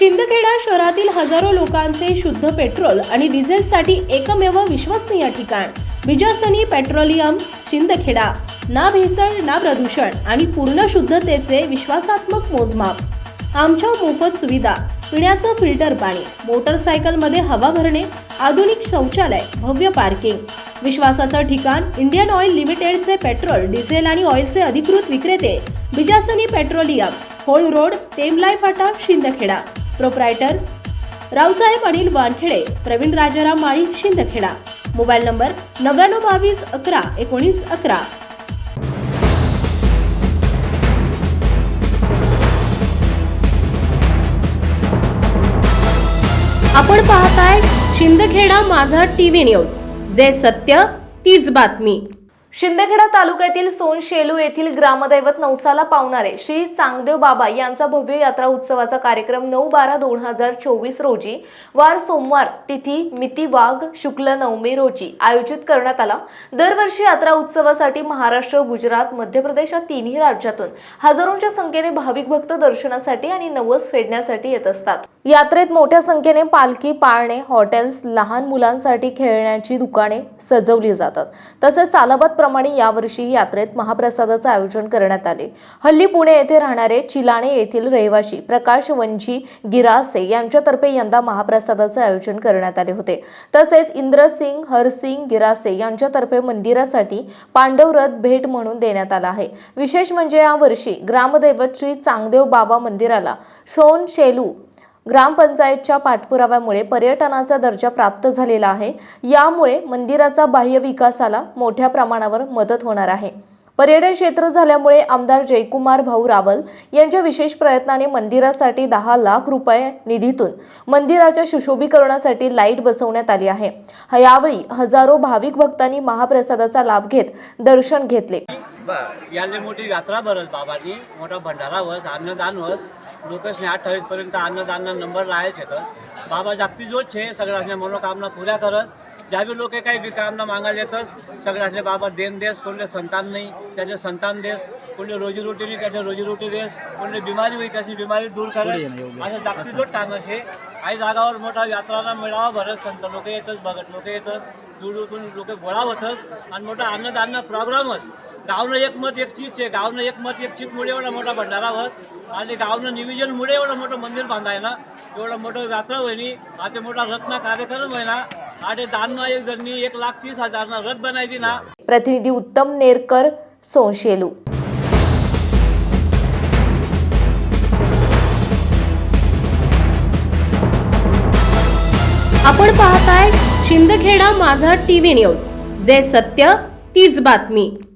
शिंदखेडा शहरातील हजारो लोकांचे शुद्ध पेट्रोल आणि डिझेलसाठी एकमेव विश्वसनीय ठिकाण. बिजासनी पेट्रोलियम शिंदखेडा. ना भेसळ ना प्रदूषण आणि पूर्ण शुद्धतेचे विश्वासात्मक मोजमाप. आमच्या मोफत सुविधा पिण्याचं फिल्टर पाणी मोटरसायकलमध्ये हवा भरणे आधुनिक शौचालय भव्य पार्किंग. विश्वासाचं ठिकाण इंडियन ऑइल लिमिटेडचे पेट्रोल डिझेल आणि ऑइलचे अधिकृत विक्रेते बिजासनी पेट्रोलियम होळ रोड टेमलाई फाटा Shindkheda. Proprietor Raosaheb Anil Wankhede Pravin Rajaram Mali Shindkheda. Mobile number नव्याण्णव बावीस अकरा एकोणीस अकरा. आपण पाहताय शिंदखेडा माझा टीव्ही न्यूज. जे सत्य तीच बातमी. शिंदेखेडा तालुक्यातील सोनशेलू येथील ग्रामदैवत नवसाला पावणारे श्री चांगदेव बाबा यांचा भव्य यात्रा उत्सवाचा कार्यक्रम नऊ बारा दोन हजार चोवीस रोजी वार सोमवार तिथी मिती वाघ शुक्ल नवमी रोजी आयोजित करण्यात आला. दरवर्षी यात्रा उत्सवासाठी महाराष्ट्र गुजरात मध्य प्रदेश या तिन्ही राज्यातून हजारोंच्या संख्येने भाविक भक्त दर्शनासाठी आणि नवस फेडण्यासाठी येत असतात. यात्रेत मोठ्या संख्येने पालखी पाळणे हॉटेल्स लहान मुलांसाठी खेळण्याची दुकाने सजवली जातात. तसेच सालाबाद प्रमाणे यावर्षी यात्रेत महाप्रसादाचे आयोजन करण्यात आले. हल्ली पुणे येथे राहणारे चिलाणे येथील रहिवासी प्रकाश वंजी गिरासे यांच्यातर्फे यंदा महाप्रसादाचे आयोजन करण्यात आले होते. तसेच इंद्रसिंग हरसिंग गिरासे यांच्यातर्फे मंदिरासाठी पांडव रथ भेट म्हणून देण्यात आला आहे. विशेष म्हणजे यावर्षी ग्रामदैवत श्री चांगदेव बाबा मंदिराला सोन शेलू ग्रामपंचायतच्या पाठपुराव्यामुळे पर्यटनाचा दर्जा प्राप्त झालेला आहे. यामुळे मंदिराचा बाह्य विकासाला मोठ्या प्रमाणावर मदत होणार आहे. पर्यटन क्षेत्र झाल्यामुळे आमदार जयकुमार भाऊ रावल यांच्या विशेष प्रयत्नाने मंदिरासाठी दहा लाख रुपये निधीतून मंदिराच्या सुशोभीकरणासाठी लाइट बसवण्यात आली आहे. यावेळी हजारो भाविक भक्तांनी महाप्रसादाचा लाभ घेत दर्शन घेतले. याले मोठी यात्रा भरस बाबानी मोठा भंडारा वस अन्नदान वस लोकसने अठ्ठावीस पर्यंत अन्नदान नंबर लायच तर बाबा जागती जोच छे सगळ्यांच्या मनोकामना पुऱ्या करस. ज्या बी लोक काही बी कामना मागायला येतस सगळ्यांचे बाबा देन देस कोणले संतान नाही त्याचे संतान देस कोणले रोजीरोटी नाही त्याचे रोजीरोटी देस कोणले बिमारी होई त्याची बिमारी दूर करत असं जोड टांगस हे आई जागावर मोठा यात्राला मेळावा भरत संत लोक येतच भगत लोक येतच दूर दूरतून लोक गोळा होतच आणि मोठा अन्नदान प्रोग्रामच. गावनं एक मत एक चीज आहे गावनं एक मत एक चीज मुळे एवढा मोठा भंडारा होत आणि गावनं निविजन मुळे एवढं मोठं मंदिर बांधाय ना एवढं मोठं यात्रा होईनी आता मोठा रत्ना कार्यक्रम आहे ना दानमा एक एक लाख तीस हजार रथ बनायची ना. प्रतिनिधी उत्तम नेरकर सोनशेलू. आपण पाहताय शिंदखेडा माझा टीव्ही न्यूज जे सत्य तीच बातमी.